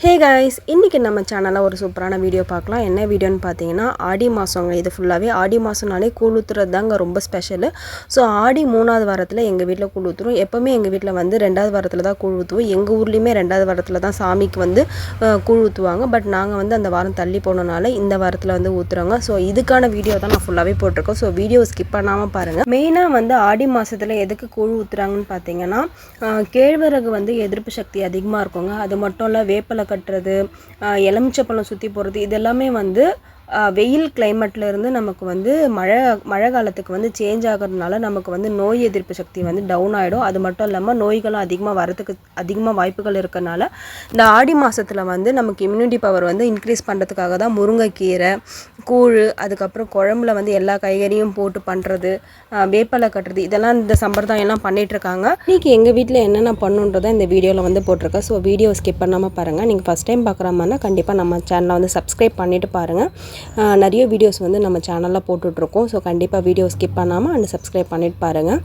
Hey guys இன்றைக்கி நம்ம சேனலில் ஒரு சூப்பரான வீடியோ பார்க்கலாம். என்ன வீடியோன்னு பார்த்தீங்கன்னா ஆடி மாதங்க இது ஃபுல்லாகவே ஆடி மாதம்னாலே கூழ் தாங்க ரொம்ப ஸ்பெஷலு ஸோ ஆடி மூணாவது வாரத்தில் எங்கள் வீட்டில் கூழ் ஊற்றுறோம் எப்போவுமே எங்கள் வீட்டில் வந்து ரெண்டாவது வாரத்தில் தான் கூழ் ஊற்றுவோம் எங்கள் ஊர்லேயுமே ரெண்டாவது வாரத்தில் தான் சாமிக்கு வந்து கூழ் ஊற்றுவாங்க பட் நாங்கள் வந்து அந்த வாரம் தள்ளி போனனால இந்த வாரத்தில் வந்து ஊற்றுறோங்க ஸோ இதுக்கான வீடியோ தான் நான் ஃபுல்லாகவே போட்டிருக்கோம். ஸோ வீடியோ ஸ்கிப் பண்ணாமல் பாருங்கள் மெயினாக வந்து ஆடி மாதத்தில் எதுக்கு கூழ் ஊற்றுறாங்கன்னு பார்த்தீங்கன்னா கேழ்வரகு வந்து எதிர்ப்பு சக்தி அதிகமாக இருக்குங்க. அது மட்டும் இல்லை வேப்பிலை கட்டுறது எலுமிச்சை பழம் சுற்றி போடுறது இது எல்லாமே வந்து வெயில் climate-ல இருந்து நமக்கு வந்து மழை மழை காலத்துக்கு வந்து சேஞ்ச் ஆகிறதுனால நமக்கு வந்து நோய் எதிர்ப்பு சக்தி வந்து டவுன் ஆகிடும் அது மட்டும் இல்லாமல் நோய்களும் அதிகமாக வரதுக்கு அதிகமாக வாய்ப்புகள் இருக்கறனால இந்த ஆடி மாதத்தில் வந்து நமக்கு இம்யூனிட்டி பவர் வந்து இன்க்ரீஸ் பண்ணுறதுக்காக தான் முருங்கைக்கீரை கூழ் அதுக்கப்புறம் குழம்புல வந்து எல்லா காய்கறியும் போட்டு பண்ணுறது வேப்பலை கட்டுறது இதெல்லாம் இந்த சம்பிரதாயம்லாம் பண்ணிகிட்ருக்காங்க இன்றைக்கி எங்கள் வீட்டில் என்னென்ன பண்ணுன்றதை இந்த வீடியோவில் வந்து போட்டிருக்கேன். ஸோ வீடியோ ஸ்கிப் பண்ணாமல் பாருங்கள் நீங்கள் ஃபஸ்ட் டைம் பார்க்குற மாதிரினா கண்டிப்பாக நம்ம சேனலை வந்து சப்ஸ்கிரைப் பண்ணிவிட்டு பாருங்கள் நிறைய வீடியோஸ் வந்து நம்ம சேனலில் போட்டுட்ருக்கோம். ஸோ கண்டிப்பாக வீடியோ ஸ்கிப் பண்ணாமல் அண்ட் சப்ஸ்கிரைப் பண்ணிட்டு பாருங்கள்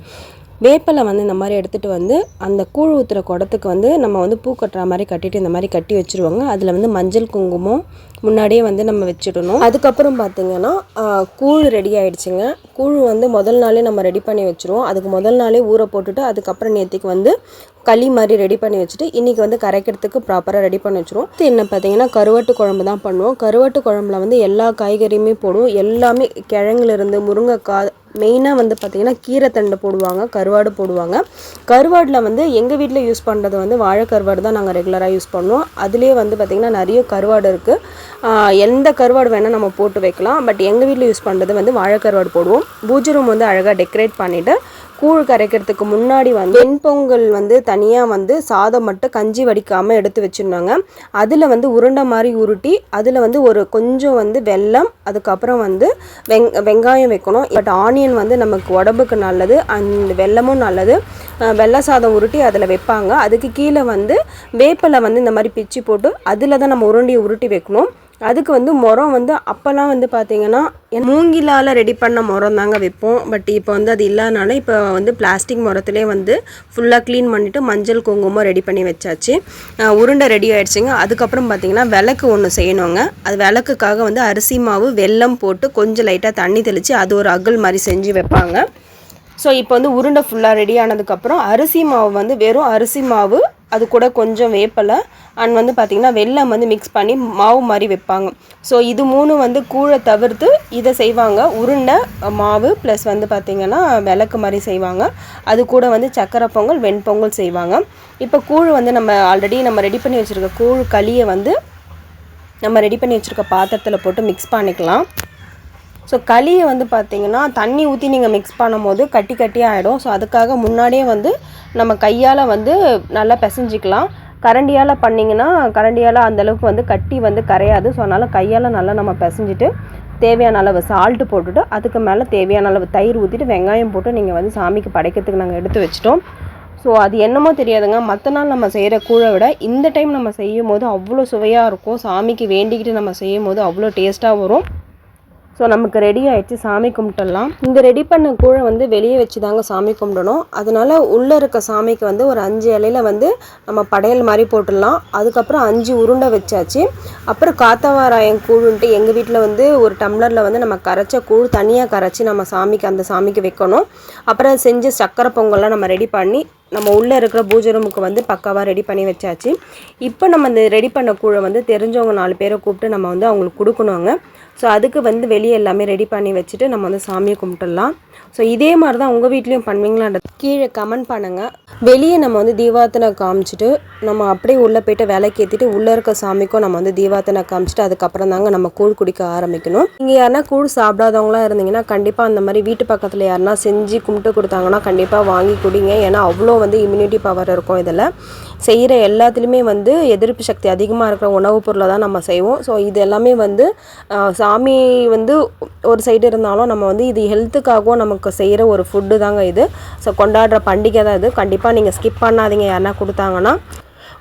வேப்பிலை வந்து இந்த மாதிரி எடுத்துகிட்டு வந்து அந்த கூழ் ஊற்றுற குடத்துக்கு வந்து நம்ம வந்து பூ கட்டுற மாதிரி கட்டிட்டு இந்த மாதிரி கட்டி வச்சுருவாங்க. அதில் வந்து மஞ்சள் குங்குமம் முன்னாடியே வந்து நம்ம வச்சிடணும். அதுக்கப்புறம் பார்த்திங்கன்னா கூழ் ரெடி ஆகிடுச்சிங்க கூழ் வந்து முதல் நாளே நம்ம ரெடி பண்ணி வச்சுருவோம். அதுக்கு முதல் நாளே ஊற போட்டுட்டு அதுக்கப்புறம் நேற்றுக்கு வந்து களி மாதிரி ரெடி பண்ணி வச்சுட்டு இன்றைக்கி வந்து கரைக்கிறதுக்கு ப்ராப்பராக ரெடி பண்ணி வச்சுருவோம். இது என்ன பார்த்தீங்கன்னா கருவாட்டு குழம்பு தான் பண்ணுவோம். கருவாட்டு குழம்புல வந்து எல்லா காய்கறியுமே போடுவோம். எல்லாமே கிழங்குலேருந்து முருங்கைக்காய் மெயினாக வந்து பார்த்திங்கன்னா கீரைத்தண்டு போடுவாங்க கருவாடு போடுவாங்க. கருவாடில் வந்து எங்கள் வீட்டில் யூஸ் பண்ணுறது வந்து வாழை கருவாடு தான் நாங்கள் ரெகுலராக யூஸ் பண்ணுவோம். அதுலேயே வந்து பார்த்திங்கன்னா நிறைய கருவாடு இருக்குது எந்த கருவாடு வேணால் நம்ம போட்டு வைக்கலாம். பட் எங்கள் வீட்டில் யூஸ் பண்ணுறது வந்து வாழை கருவாடு போடுவோம். பூஜை ரூம் வந்து அழகாக டெக்கரேட் பண்ணிவிட்டு கூழ் கரைக்கிறதுக்கு முன்னாடி வந்து வெண்பொங்கல் வந்து தனியாக வந்து சாதம் மட்டும் கஞ்சி வடிக்காமல் எடுத்து வச்சுருந்தாங்க. அதில் வந்து உருண்டை மாதிரி உருட்டி அதில் வந்து ஒரு கொஞ்சம் வந்து வெல்லம் அதுக்கப்புறம் வந்து வெங் வெங்காயம் வைக்கணும். பட் ஆனியன் வந்து நமக்கு உடம்புக்கு நல்லது அந்த வெல்லமும் நல்லது. வெள்ளை சாதம் உருட்டி அதில் வைப்பாங்க. அதுக்கு கீழே வந்து வேப்பலை வந்து இந்த மாதிரி பிச்சு போட்டு அதில் தான் நம்ம உருண்டியை உருட்டி வைக்கணும். அதுக்கு வந்து முறம் வந்து அப்போல்லாம் வந்து பார்த்தீங்கன்னா மூங்கிலால் ரெடி பண்ண முறம் தாங்க வைப்போம். பட் இப்போ வந்து அது இல்லாதனால இப்போ வந்து பிளாஸ்டிக் முறத்துலேயே வந்து ஃபுல்லாக க்ளீன் பண்ணிவிட்டு மஞ்சள் குங்குமம் ரெடி பண்ணி வச்சாச்சு. உருண்டை ரெடி ஆகிடுச்சிங்க அதுக்கப்புறம் பார்த்தீங்கன்னா விளக்கு ஒன்று செய்யணுங்க. அது விளக்குக்காக வந்து அரிசி மாவு வெல்லம் போட்டு கொஞ்சம் லைட்டாக தண்ணி தெளித்து அது ஒரு அகல் மாதிரி செஞ்சு வைப்பாங்க. ஸோ இப்போ வந்து உருண்டை ஃபுல்லாக ரெடி ஆனதுக்கப்புறம் அரிசி மாவு வந்து வெறும் அரிசி மாவு அது கூட கொஞ்சம் வேப்பலை அண்ட் வந்து பார்த்திங்கன்னா வெல்லம் வந்து மிக்ஸ் பண்ணி மாவு மாதிரி வைப்பாங்க. ஸோ இது மூணு வந்து கூழை தவிர்த்து இதை செய்வாங்க. உருண்டை மாவு ப்ளஸ் வந்து பார்த்திங்கன்னா விளக்கு மாதிரி செய்வாங்க. அது கூட வந்து சக்கரை பொங்கல் வெண்பொங்கல் செய்வாங்க. இப்போ கூழ் வந்து நம்ம ஆல்ரெடி நம்ம ரெடி பண்ணி வச்சுருக்க கூழ் களியை வந்து நம்ம ரெடி பண்ணி வச்சுருக்க பாத்திரத்தில் போட்டு மிக்ஸ் பண்ணிக்கலாம். ஸோ களியை வந்து பார்த்திங்கன்னா தண்ணி ஊற்றி நீங்கள் மிக்ஸ் பண்ணும்போது கட்டி கட்டி ஆகிடும் ஸோ அதுக்காக முன்னாடியே வந்து நம்ம கையால் வந்து நல்லா பிசைஞ்சிக்கலாம். கரண்டியால் பண்ணிங்கன்னா கரண்டியால் அந்தளவுக்கு வந்து கட்டி வந்து கரையாது. ஸோ அதனால் கையால் நல்லா நம்ம பிசைஞ்சிட்டு தேவையான அளவு சால்ட்டு போட்டுட்டு அதுக்கு மேலே தேவையான அளவு தயிர் ஊற்றிட்டு வெங்காயம் போட்டு நீங்கள் வந்து சாமிக்கு படைக்கிறதுக்கு நாங்கள் எடுத்து வச்சிட்டோம். ஸோ அது என்னமோ தெரியாதுங்க. மற்ற நாள் நம்ம செய்கிற கூழை விட இந்த டைம் நம்ம செய்யும் போது அவ்வளோ சுவையாக இருக்கும். சாமிக்கு வேண்டிக்கிட்டு நம்ம செய்யும் போது அவ்வளோ டேஸ்ட்டாக வரும். ஸோ நமக்கு ரெடி ஆகிடுச்சு சாமி கும்பிட்டுடலாம் இந்த ரெடி பண்ண கூழை வந்து வெளியே வச்சு தாங்க சாமி கும்பிடணும். அதனால உள்ளே இருக்க சாமிக்கு வந்து ஒரு அஞ்சு இலையில் வந்து நம்ம படையல் மாதிரி போட்டுடலாம். அதுக்கப்புறம் அஞ்சு உருண்டை வச்சாச்சு. அப்புறம் காத்தவாராயம் கூழுன்ட்டு எங்கள் வீட்டில் வந்து ஒரு டம்ளரில் வந்து நம்ம கரைச்ச கூழ் தனியாக கரைச்சி நம்ம சாமிக்கு அந்த சாமிக்கு வைக்கணும். அப்புறம் செஞ்ச சக்கரை பொங்கல்லாம் நம்ம ரெடி பண்ணி நம்ம உள்ளே இருக்கிற பூஜை ரூமுக்கு வந்து பக்காவாக ரெடி பண்ணி வச்சாச்சு. இப்போ நம்ம இந்த ரெடி பண்ண கூழை வந்து தெரிஞ்சவங்க நாலு பேரை கூப்பிட்டு நம்ம வந்து அவங்களுக்கு கொடுக்கணுங்க. ஸோ அதுக்கு வந்து வெளியே எல்லாமே ரெடி பண்ணி வச்சுட்டு நம்ம வந்து சாமியை கும்பிட்டுடலாம். ஸோ இதே மாதிரி தான் உங்கள் வீட்லேயும் பண்ணுவீங்களான்றது கீழே கமெண்ட் பண்ணுங்கள் வெளியே நம்ம வந்து தீபாத்தனை காமிச்சிட்டு நம்ம அப்படியே உள்ளே போயிட்டு விலைக்கு ஏற்றிட்டு உள்ளே இருக்க சாமிக்கும் நம்ம வந்து தீபாத்தனை காமிச்சிட்டு அதுக்கப்புறம் தாங்க நம்ம கூழ் குடிக்க ஆரம்பிக்கணும். நீங்கள் யாருன்னா கூழ் சாப்பிடாதவங்களா இருந்தீங்கன்னா கண்டிப்பாக அந்த மாதிரி வீட்டு பக்கத்தில் யாருன்னா செஞ்சு கும்பிட்டு கொடுத்தாங்கன்னா கண்டிப்பாக வாங்கி குடிங்க. ஏன்னா அவ்வளோ வந்து இம்யூனிட்டி பவர் இருக்கும் இதில். செய்கிற எல்லாத்துலேயுமே வந்து எதிர்ப்பு சக்தி அதிகமாக இருக்கிற உணவுப் பொருளை தான் நம்ம செய்வோம். ஸோ இது எல்லாமே வந்து சாமி வந்து ஒரு சைடு இருந்தாலும் நம்ம வந்து இது ஹெல்த்துக்காகவும் நமக்கு செய்கிற ஒரு ஃபுட்டு தாங்க இது. ஸோ கொண்டாடுற பண்டிகை தான் இது. கண்டிப்பாக நீங்கள் ஸ்கிப் பண்ணாதீங்க. யாருன்னா கொடுத்தாங்கன்னா.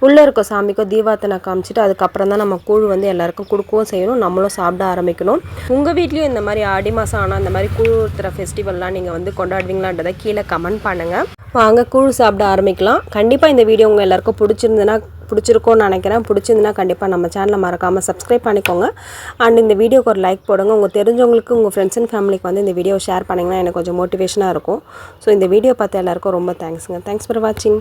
உள்ளே இருக்க சாமிக்கோ தீபாத்தனை காமிச்சிட்டு அதுக்கப்புறம் தான் நம்ம கூழ் வந்து எல்லாருக்கும் கொடுக்கவும் செய்யணும். நம்மளும் சாப்பிட ஆரம்பிக்கணும். உங்கள் வீட்லேயும் இந்த மாதிரி ஆடி மாதம் ஆனால் இந்த மாதிரி கூழ் ஊற்றுற ஃபெஸ்டிவல்லாம் நீங்கள் வந்து கொண்டாடுவீங்களான்றதை கீழே கமெண்ட் பண்ணுங்கள் வாங்க கூழ் சாப்பிட ஆரம்பிக்கலாம். கண்டிப்பாக இந்த வீடியோ உங்கள் எல்லாருக்கும் பிடிச்சிருந்ததுன்னா பிடிச்சிருக்கோன்னு நினைக்கிறேன். பிடிச்சிருந்துன்னா கண்டிப்பாக நம்ம சேனலை மறக்காமல் சப்ஸ்கிரைப் பண்ணிக்கோங்க. அண்ட் இந்த வீடியோக்கு ஒரு லைக் போடுங்க. உங்கள் தெரிஞ்சவங்களுக்கு உங்கள் ஃப்ரெண்ட்ஸ் அண்ட் ஃபேமிலிக்கு வந்து இந்த வீடியோ ஷேர் பண்ணிங்கன்னா எனக்கு கொஞ்சம் மோட்டிவேஷனாக இருக்கும். ஸோ இந்த வீடியோ பார்த்து எல்லாருக்கும் ரொம்ப தேங்க்ஸுங்க தேங்க்ஸ் ஃபார் வாட்சிங்